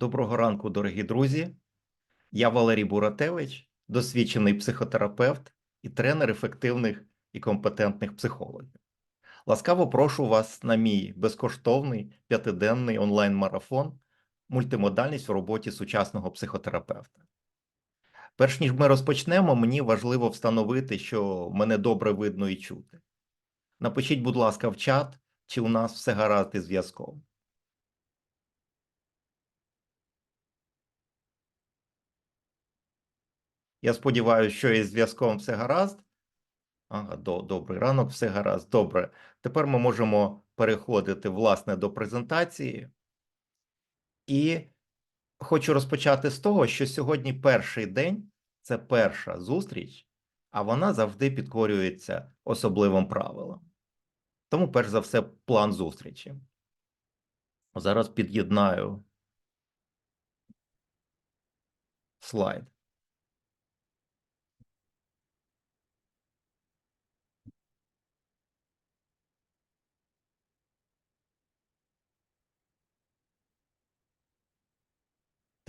Доброго ранку, дорогі друзі. Я Валерій Буратевич, досвідчений психотерапевт і тренер ефективних і компетентних психологів. Ласкаво прошу вас на мій безкоштовний п'ятиденний онлайн-марафон Мультимодальність в роботі сучасного психотерапевта. Перш ніж ми розпочнемо, мені важливо встановити, що мене добре видно і чути. Напишіть, будь ласка, в чат, чи у нас все гаразд із зв'язком. Я сподіваюся, що із зв'язком все гаразд. Ага, до, добрий ранок, все гаразд. Добре. Тепер ми можемо переходити власне до презентації. І хочу розпочати з того, що сьогодні перший день це перша зустріч, а вона завжди підкорюється особливим правилам. Тому, перш за все, план зустрічі. Зараз під'єднаю слайд.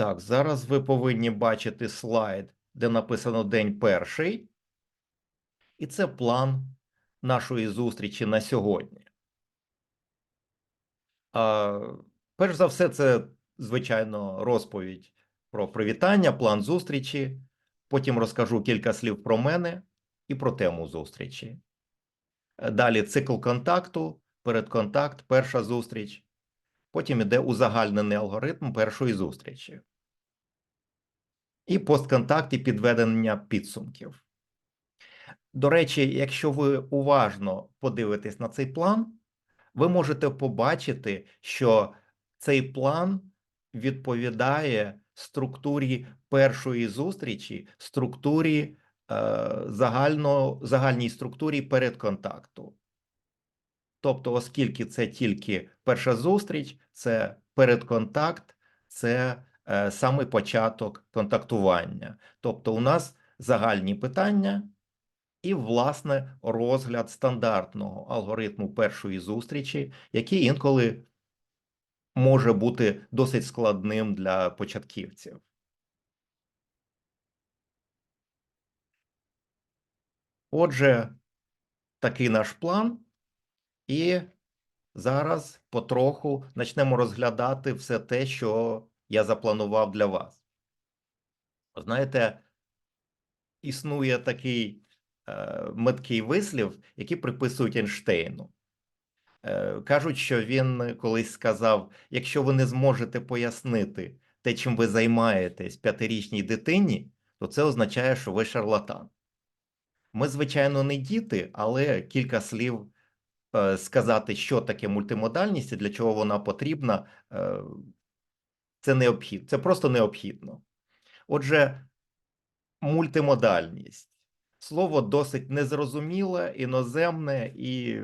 Так, зараз ви повинні бачити слайд, де написано день перший, і це план нашої зустрічі на сьогодні. А, перш за все, це, звичайно, розповідь про привітання, план зустрічі. Потім розкажу кілька слів про мене і про тему зустрічі. Далі цикл контакту, передконтакт, перша зустріч. Потім іде узагальнений алгоритм першої зустрічі. І постконтакт і підведення підсумків. До речі, якщо ви уважно подивитесь на цей план, ви можете побачити, що цей план відповідає структурі першої зустрічі, структурі е, загально, загальній структурі передконтакту. Тобто, оскільки це тільки перша зустріч, це передконтакт, це саме початок контактування. Тобто, у нас загальні питання і, власне, розгляд стандартного алгоритму першої зустрічі, який інколи може бути досить складним для початківців. Отже, такий наш план. І зараз потроху почнемо розглядати все те, що я запланував для вас. Знаєте, існує такий е, меткий вислів, який приписують Ейнштейну. Е, кажуть, що він колись сказав: якщо ви не зможете пояснити те, чим ви займаєтесь п'ятирічній дитині, то це означає, що ви шарлатан. Ми, звичайно, не діти, але кілька слів е, сказати, що таке мультимодальність і для чого вона потрібна, е, це необхідно. Це просто необхідно. Отже, мультимодальність слово досить незрозуміле, іноземне і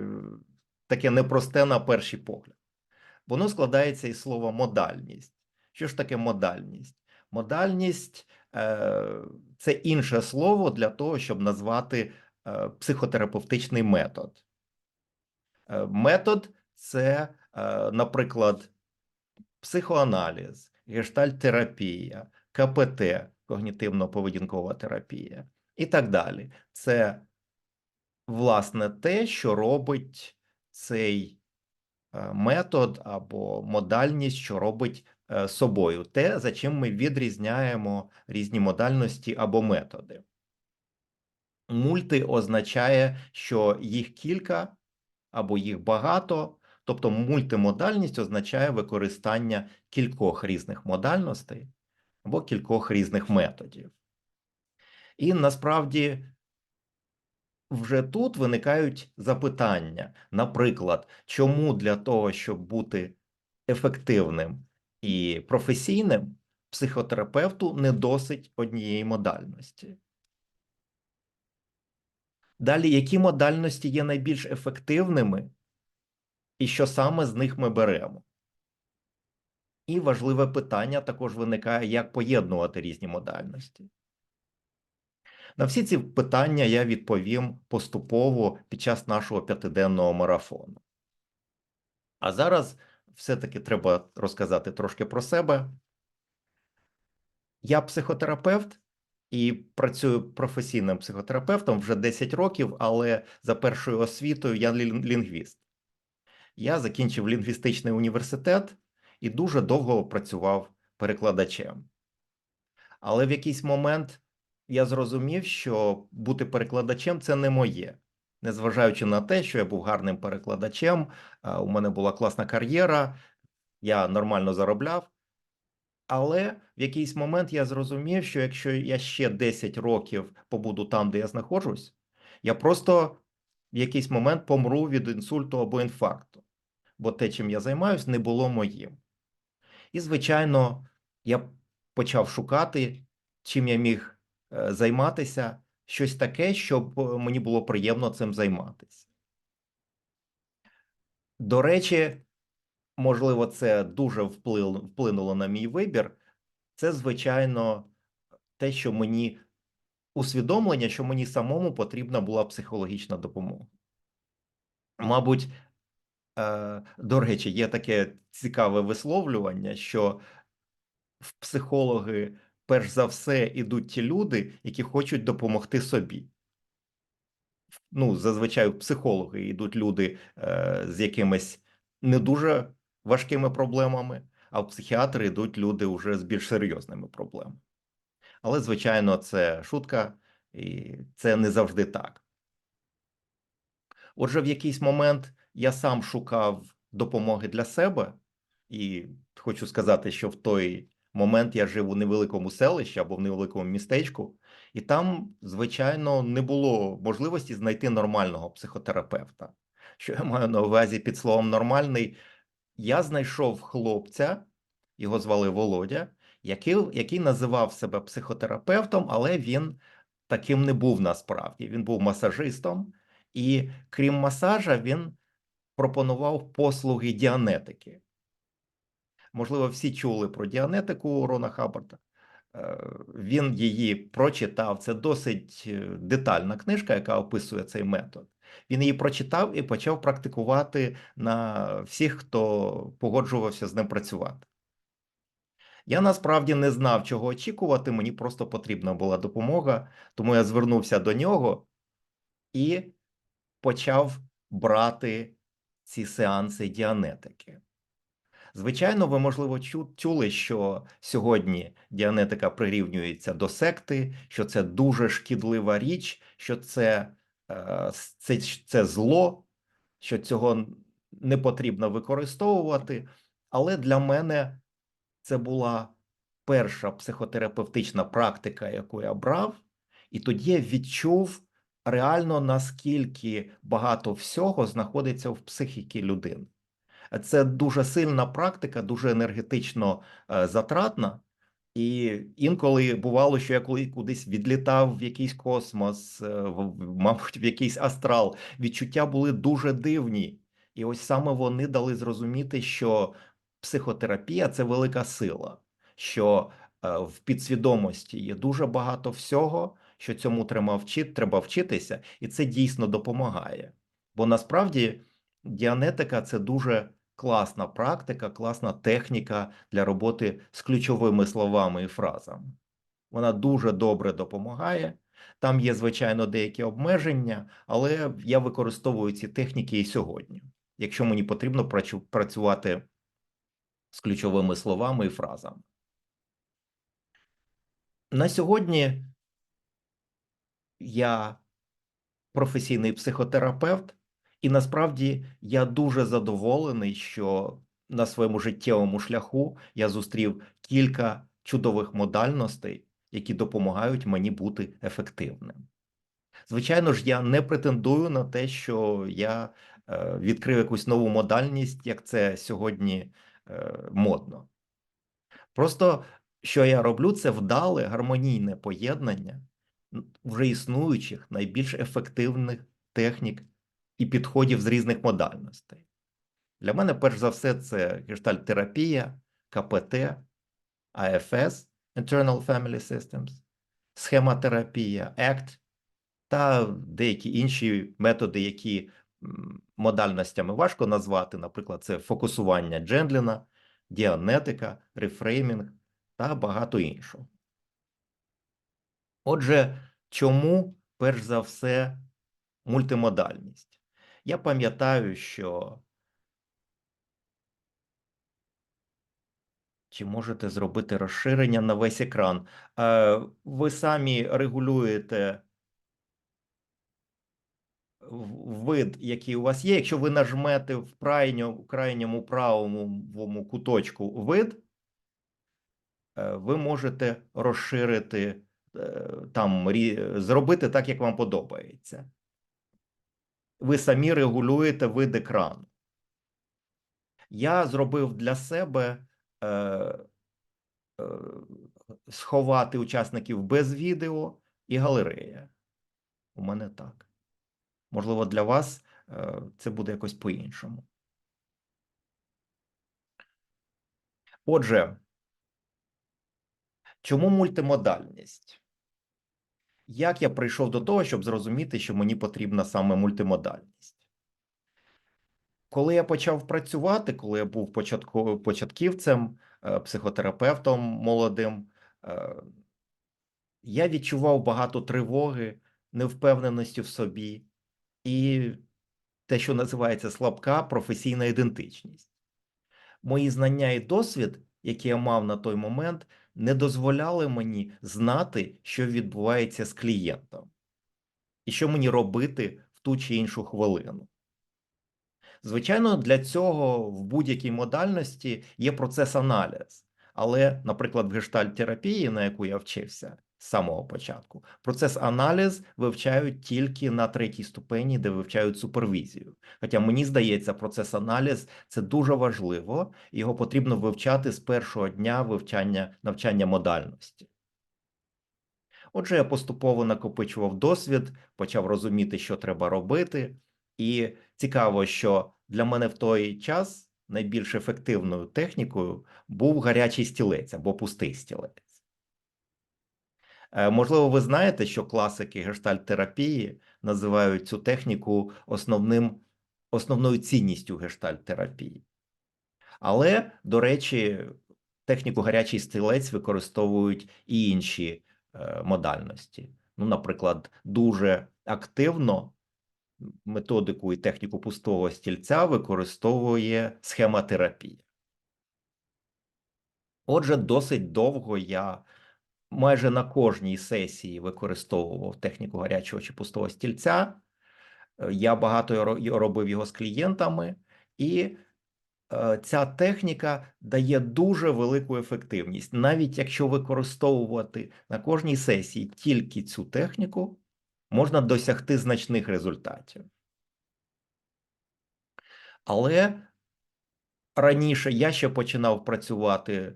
таке непросте на перший погляд. Воно складається із слова модальність. Що ж таке модальність? Модальність е, це інше слово для того, щоб назвати е, психотерапевтичний метод. Е, метод це, наприклад, психоаналіз, гештальтерапія, КПТ, когнітивно-поведінкова терапія і так далі. Це, власне, те, що робить цей е, метод або модальність, що робить е, собою, те, за чим ми відрізняємо різні модальності або методи. Мульти означає, що їх кілька або їх багато, тобто мультимодальність означає використання кількох різних модальностей або кількох різних методів. І насправді вже тут виникають запитання, наприклад, чому для того, щоб бути ефективним і професійним, психотерапевту не досить однієї модальності. Далі, які модальності є найбільш ефективними, і що саме з них ми беремо? І важливе питання також виникає, як поєднувати різні модальності. На всі ці питання я відповім поступово під час нашого п'ятиденного марафону. А зараз все-таки треба розказати трошки про себе. Я психотерапевт і працюю професійним психотерапевтом вже 10 років, але за першою освітою я лінгвіст. Я закінчив лінгвістичний університет і дуже довго працював перекладачем. Але в якийсь момент я зрозумів, що бути перекладачем це не моє. Незважаючи на те, що я був гарним перекладачем, у мене була класна кар'єра, я нормально заробляв. Але в якийсь момент я зрозумів, що якщо я ще 10 років побуду там, де я знаходжусь, я просто в якийсь момент помру від інсульту або інфаркту, бо те, чим я займаюсь, не було моїм. І, звичайно, я почав шукати, чим я міг е, займатися, щось таке, щоб е, мені було приємно цим займатися. До речі, можливо, це дуже вплинуло на мій вибір. Це, звичайно, те, що мені усвідомлення, що мені самому потрібна була психологічна допомога. Мабуть, до речі, є таке цікаве висловлювання, що в психологи перш за все ідуть ті люди, які хочуть допомогти собі. Ну, зазвичай в психологи йдуть люди е, з якимись не дуже важкими проблемами, а в психіатри йдуть люди вже з більш серйозними проблемами. Але, звичайно, це шутка, і це не завжди так. Отже, в якийсь момент я сам шукав допомоги для себе, і хочу сказати, що в той момент я жив у невеликому селищі або в невеликому містечку, і там, звичайно, не було можливості знайти нормального психотерапевта. Що я маю на увазі під словом нормальний? Я знайшов хлопця, його звали Володя, який, який називав себе психотерапевтом, але він таким не був насправді. Він був масажистом, і крім масажа, він пропонував послуги діанетики. Можливо, всі чули про діанетику Рона Хаббарда. Е, Він її прочитав. Це досить е, детальна книжка, яка описує цей метод. Він її прочитав і почав практикувати на всіх, хто погоджувався з ним працювати. Я насправді не знав, чого очікувати, мені просто потрібна була допомога, тому я звернувся до нього і почав брати ці сеанси діанетики. Звичайно, ви, можливо, чули, що сьогодні діанетика прирівнюється до секти, що це дуже шкідлива річ, що це, е, це, це зло, що цього не потрібно використовувати. Але для мене це була перша психотерапевтична практика, яку я брав, і тоді я відчув реально наскільки багато всього знаходиться в психіці людини. Це дуже сильна практика, дуже енергетично е, затратна. І інколи бувало, що я коли кудись відлітав в якийсь космос, е, мабуть, в якийсь астрал, відчуття були дуже дивні. І ось саме вони дали зрозуміти, що психотерапія це велика сила, що е, в підсвідомості є дуже багато всього, що цьому треба вчити, треба вчитися, і це дійсно допомагає. Бо насправді діанетика це дуже класна практика, класна техніка для роботи з ключовими словами і фразами. Вона дуже добре допомагає. Там є, звичайно, деякі обмеження, але я використовую ці техніки і сьогодні, якщо мені потрібно працювати з ключовими словами і фразами. На сьогодні я професійний психотерапевт, і насправді я дуже задоволений, що на своєму життєвому шляху я зустрів кілька чудових модальностей, які допомагають мені бути ефективним. Звичайно ж, я не претендую на те, що я е, відкрив якусь нову модальність, як це сьогодні е, модно. Просто що я роблю, це вдале гармонійне поєднання вже існуючих найбільш ефективних технік і підходів з різних модальностей. Для мене, перш за все, це гештальт-терапія, КПТ, АФС Internal Family Systems, схемотерапія, ACT та деякі інші методи, які модальностями важко назвати. Наприклад, це фокусування Джендліна, діанетика, рефреймінг та багато іншого. Отже, чому перш за все мультимодальність? Я пам'ятаю, що чи можете зробити розширення на весь екран? Е, ви самі регулюєте вид, який у вас є. Якщо ви нажмете в крайньому, крайньому правому куточку вид, е, ви можете розширити там, зробити так, як вам подобається. Ви самі регулюєте вид екрану. Я зробив для себе е, е, сховати учасників без відео і галерея. У мене так. Можливо, для вас е, це буде якось по-іншому. Отже, чому мультимодальність? Як я прийшов до того, щоб зрозуміти, що мені потрібна саме мультимодальність? Коли я почав працювати, коли я був початківцем, е, психотерапевтом молодим, е, я відчував багато тривоги, невпевненості в собі і те, що називається слабка професійна ідентичність. Мої знання і досвід, які я мав на той момент, не дозволяли мені знати, що відбувається з клієнтом, і що мені робити в ту чи іншу хвилину. Звичайно, для цього в будь-якій модальності є процес аналіз, але, наприклад, в гештальт-терапії, на яку я вчився, з самого початку. Процес аналіз вивчають тільки на третій ступені, де вивчають супервізію. Хоча мені здається, процес аналіз це дуже важливо, його потрібно вивчати з першого дня вивчання навчання модальності. Отже, я поступово накопичував досвід, почав розуміти, що треба робити, і цікаво, що для мене в той час найбільш ефективною технікою був гарячий стілець або пустий стілець. Е, можливо, ви знаєте, що класики гештальт-терапії називають цю техніку основним, основною цінністю гештальт-терапії. Але, до речі, техніку гарячий стілець використовують і інші е, модальності. Ну, наприклад, дуже активно методику і техніку пустого стільця використовує схемотерапія. Отже, досить довго я майже на кожній сесії використовував техніку гарячого чи пустого стільця. Е, я багато робив його з клієнтами, і е, ця техніка дає дуже велику ефективність. Навіть якщо використовувати на кожній сесії тільки цю техніку, можна досягти значних результатів. Але раніше я ще починав працювати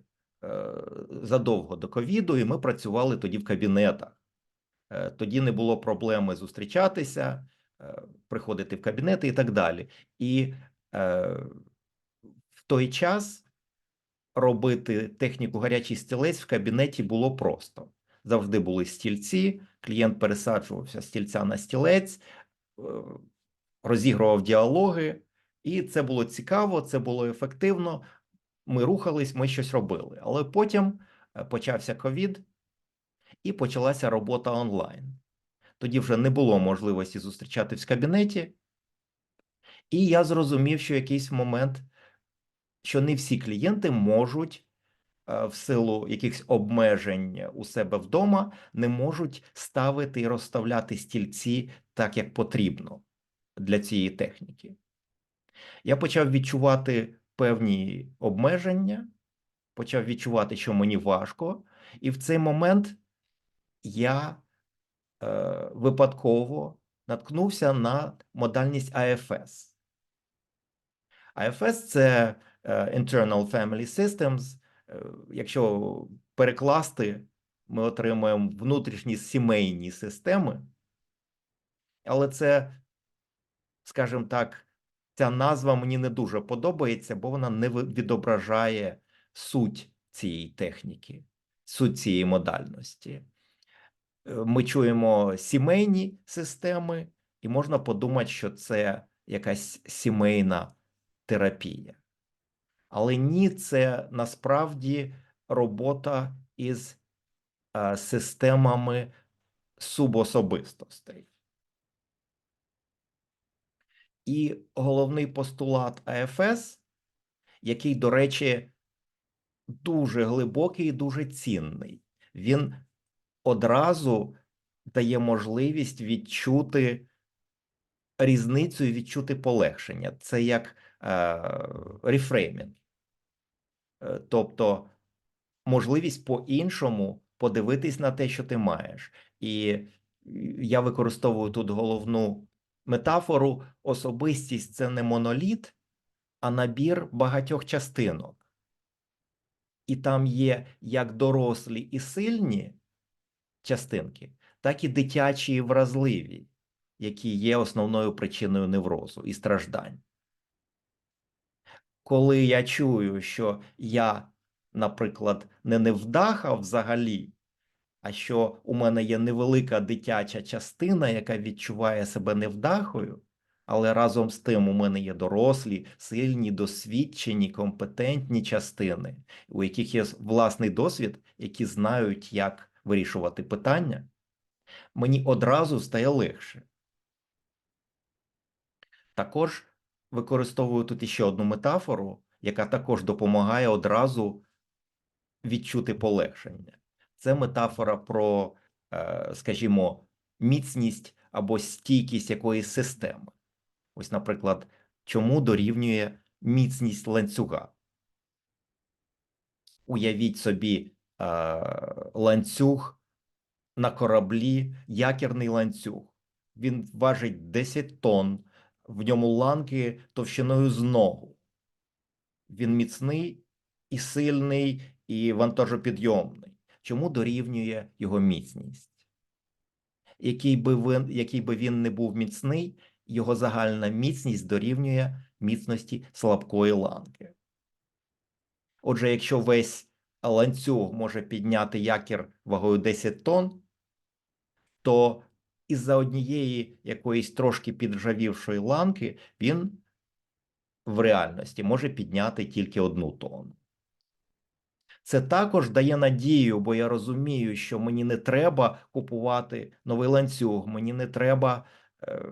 задовго до ковіду, і ми працювали тоді в кабінетах. Е, тоді не було проблеми зустрічатися, е, приходити в кабінети і так далі. І в той час робити техніку гарячий стілець в кабінеті було просто. Завжди були стільці, клієнт пересаджувався з стільця на стілець, розігрував діалоги, і це було цікаво, це було ефективно ми рухались, ми щось робили. Але потім е, почався ковід і почалася робота онлайн. Тоді вже не було можливості зустрічатись в кабінеті, і я зрозумів, що якийсь момент, що не всі клієнти можуть. Е, в силу якихось обмежень у себе вдома не можуть ставити і розставляти стільці так, як потрібно для цієї техніки. Я почав відчувати певні обмеження, почав відчувати, що мені важко, і в цей момент я е, випадково наткнувся на модальність АФС. АФС це е, Internal Family Systems. Е, якщо перекласти, ми отримуємо внутрішні сімейні системи, але це, скажімо так, ця назва мені не дуже подобається, бо вона не відображає суть цієї техніки, суть цієї модальності. Е, ми чуємо сімейні системи, і можна подумати, що це якась сімейна терапія. Але ні, це насправді робота із е, системами субособистостей. І головний постулат АФС, який, до речі, дуже глибокий і дуже цінний, він одразу дає можливість відчути різницю і відчути полегшення. Це як е, рефреймінг. Е, тобто можливість по-іншому подивитись на те, що ти маєш. І я використовую тут головну метафору: особистість це не моноліт, а набір багатьох частинок. І там є як дорослі і сильні частинки, так і дитячі і вразливі, які є основною причиною неврозу і страждань. Коли я чую, що я, наприклад, не невдаха взагалі, а що у мене є невелика дитяча частина, яка відчуває себе невдахою, але разом з тим у мене є дорослі, сильні, досвідчені, компетентні частини, у яких є власний досвід, які знають, як вирішувати питання, мені одразу стає легше. Також використовую тут іще одну метафору, яка також допомагає одразу відчути полегшення. Це метафора про, е, скажімо, міцність або стійкість якоїсь системи. Ось, наприклад, чому дорівнює міцність ланцюга? Уявіть собі е, ланцюг на кораблі, якірний ланцюг. Він важить 10 тонн, в ньому ланки товщиною з ногу. Він міцний і сильний, і вантажопідйомний. Чому дорівнює його міцність? Який би він, який би він не був міцний, його загальна міцність дорівнює міцності слабкої ланки. Отже, якщо весь ланцюг може підняти якір вагою 10 тонн, то із-за однієї якоїсь трошки підржавівшої ланки він в реальності може підняти тільки одну тонну. Це також дає надію, бо я розумію, що мені не треба купувати новий ланцюг, мені не треба е,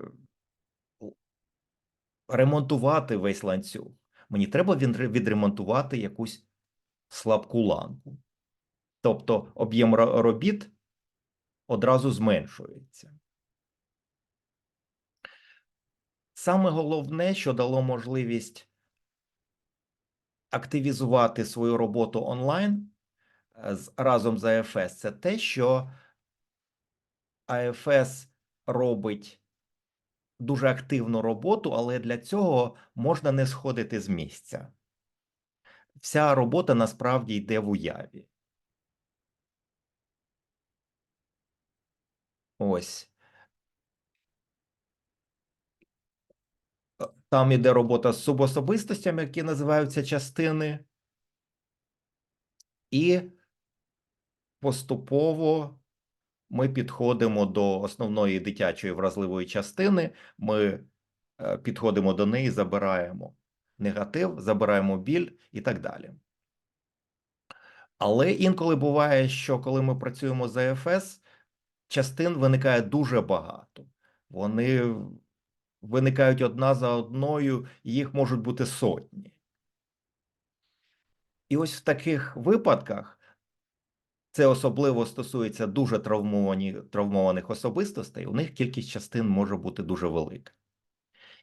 ремонтувати весь ланцюг. Мені треба відремонтувати якусь слабку ланку. Тобто об'єм робіт одразу зменшується. Саме головне, що дало можливість активізувати свою роботу онлайн е, разом з АФС, це те, що АФС робить дуже активну роботу, але для цього можна не сходити з місця. Вся робота насправді йде в уяві. Ось. Там іде робота з субособистостями, які називаються частини, і поступово ми підходимо до основної дитячої вразливої частини. Ми е, підходимо до неї, забираємо негатив, забираємо біль і так далі. Але інколи буває, що коли ми працюємо з АФС, частин виникає дуже багато. Вони виникають одна за одною, їх можуть бути сотні. І ось в таких випадках це особливо стосується дуже травмованих особистостей, у них кількість частин може бути дуже велика.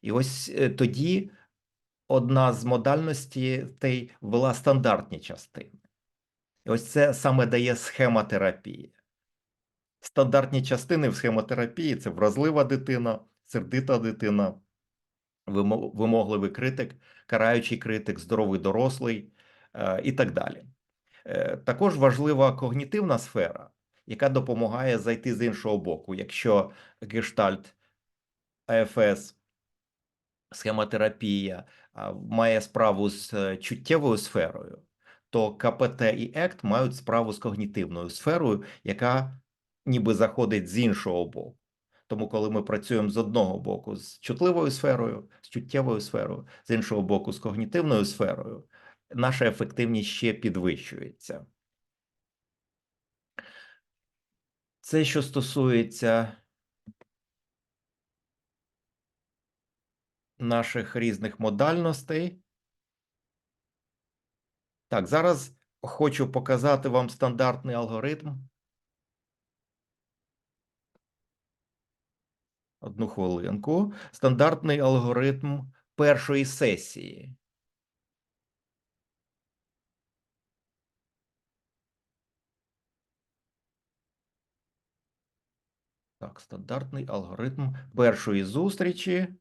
І ось е, тоді одна з модальностей ввела стандартні частини. І ось це саме дає схема терапії. Стандартні частини в схемотерапії це вразлива дитина, сердита дитина, вимогливий критик, караючий критик, здоровий дорослий е, і так далі. Е, також важлива когнітивна сфера, яка допомагає зайти з іншого боку. Якщо гештальт АФС, схемотерапія має справу з е, чуттєвою сферою, то КПТ і ЕКТ мають справу з когнітивною сферою, яка ніби заходить з іншого боку. Тому, коли ми працюємо з одного боку з чутливою сферою, з чуттєвою сферою, з іншого боку, з когнітивною сферою, наша ефективність ще підвищується. Це що стосується наших різних модальностей. Так, зараз хочу показати вам стандартний алгоритм. Одну хвилинку. Стандартний алгоритм першої сесії. Так, стандартний алгоритм першої зустрічі.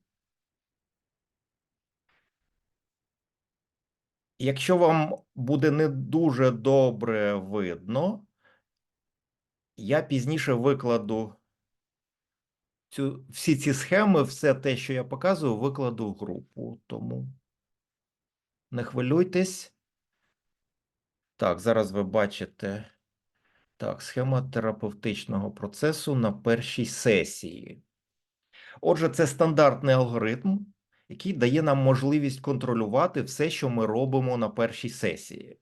Якщо вам буде не дуже добре видно, я пізніше викладу цю, всі ці схеми, все те, що я показую, викладу в групу. Тому не хвилюйтесь. Так, зараз ви бачите. Так, схема терапевтичного процесу на першій сесії. Отже, це стандартний алгоритм, який дає нам можливість контролювати все, що ми робимо на першій сесії.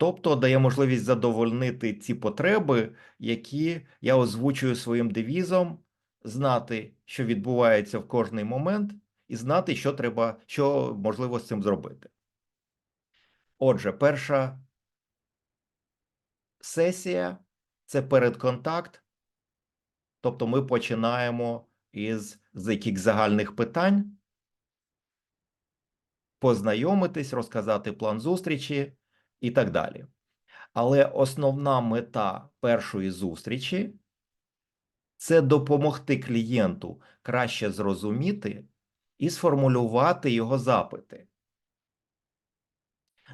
Тобто дає можливість задовольнити ці потреби, які я озвучую своїм девізом, знати, що відбувається в кожний момент, і знати, що треба, що можливо з цим зробити. Отже, перша сесія це передконтакт, тобто ми починаємо із з яких загальних питань, познайомитись, розказати план зустрічі і так далі. Але основна мета першої зустрічі це допомогти клієнту краще зрозуміти і сформулювати його запити.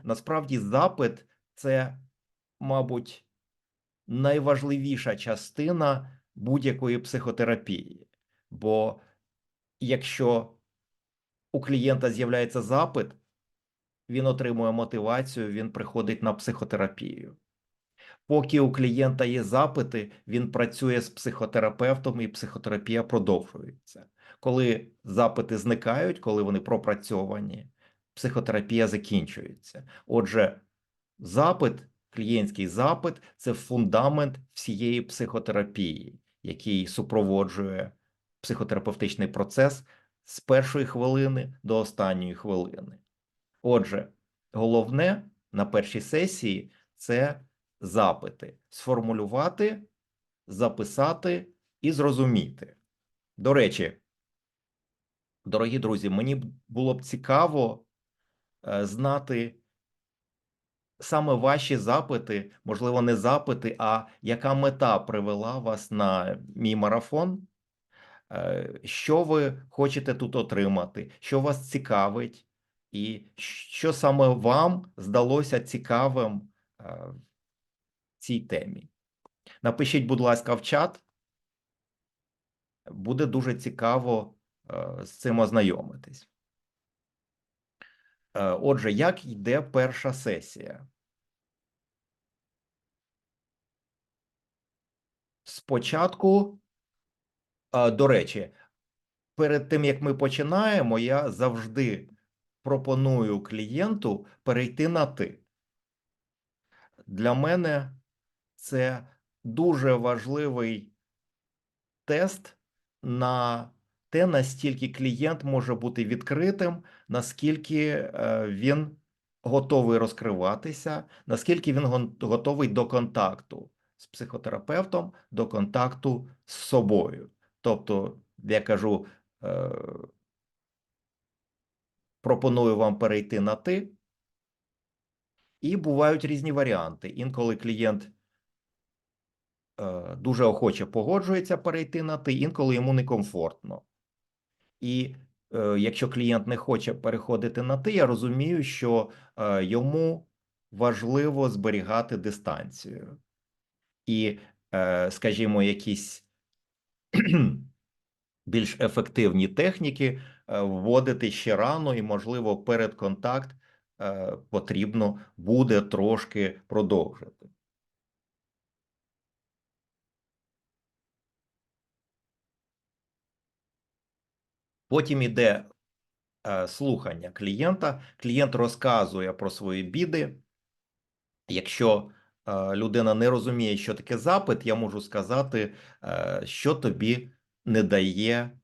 Насправді, запит це, мабуть, найважливіша частина будь-якої психотерапії. Бо якщо у клієнта з'являється запит, він отримує мотивацію, він приходить на психотерапію. Поки у клієнта є запити, він працює з психотерапевтом і психотерапія продовжується. Коли запити зникають, коли вони пропрацьовані, психотерапія закінчується. Отже, запит, клієнтський запит це фундамент всієї психотерапії, який супроводжує психотерапевтичний процес з першої хвилини до останньої хвилини. Отже, головне на першій сесії це запити, сформулювати, записати і зрозуміти. До речі, дорогі друзі, мені було б цікаво е, знати саме ваші запити, можливо, не запити, а яка мета привела вас на мій марафон. Е, що ви хочете тут отримати, що вас цікавить, і що саме вам здалося цікавим в цій темі? Напишіть, будь ласка, в чат. Буде дуже цікаво з цим ознайомитись. Отже, як йде перша сесія? Спочатку до речі, перед тим як ми починаємо, я завжди пропоную клієнту перейти на ти. Для мене це дуже важливий тест на те, настільки клієнт може бути відкритим, наскільки е, він готовий розкриватися, наскільки він готовий до контакту з психотерапевтом, до контакту з собою. Тобто, я кажу, е, пропоную вам перейти на ти, і бувають різні варіанти. Інколи клієнт е, дуже охоче погоджується перейти на ти, інколи йому некомфортно. І е, якщо клієнт не хоче переходити на ти, я розумію, що йому важливо зберігати дистанцію. І, скажімо, якісь більш ефективні техніки е, вводити ще рано, і, можливо, перед контакт е, потрібно буде трошки продовжити. Потім іде е, слухання клієнта. Клієнт розказує про свої біди. Якщо людина не розуміє, що таке запит, я можу сказати, що тобі не дає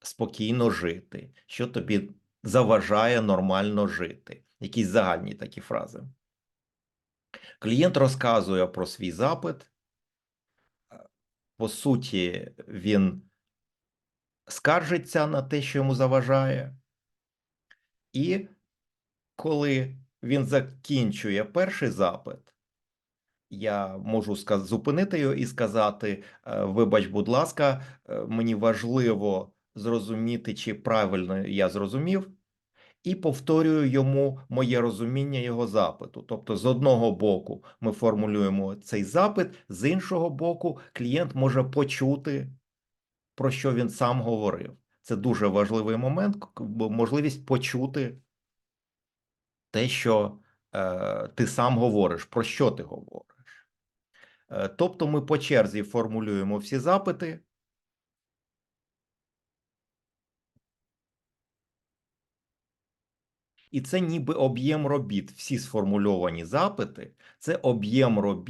спокійно жити, що тобі заважає нормально жити. Якісь загальні такі фрази. Клієнт розказує про свій запит. По суті, він скаржиться на те, що йому заважає. І коли він закінчує перший запит, я можу зупинити його і сказати: е, вибач, будь ласка, е, мені важливо зрозуміти, чи правильно я зрозумів, і повторюю йому моє розуміння його запиту. Тобто, з одного боку, ми формулюємо цей запит, з іншого боку, клієнт може почути, про що він сам говорив. Це дуже важливий момент, можливість почути те, що е, ти сам говориш, про що ти говориш. Е, Тобто ми по черзі формулюємо всі запити. І це ніби об'єм робіт. Всі сформульовані запити це об'єм робіт.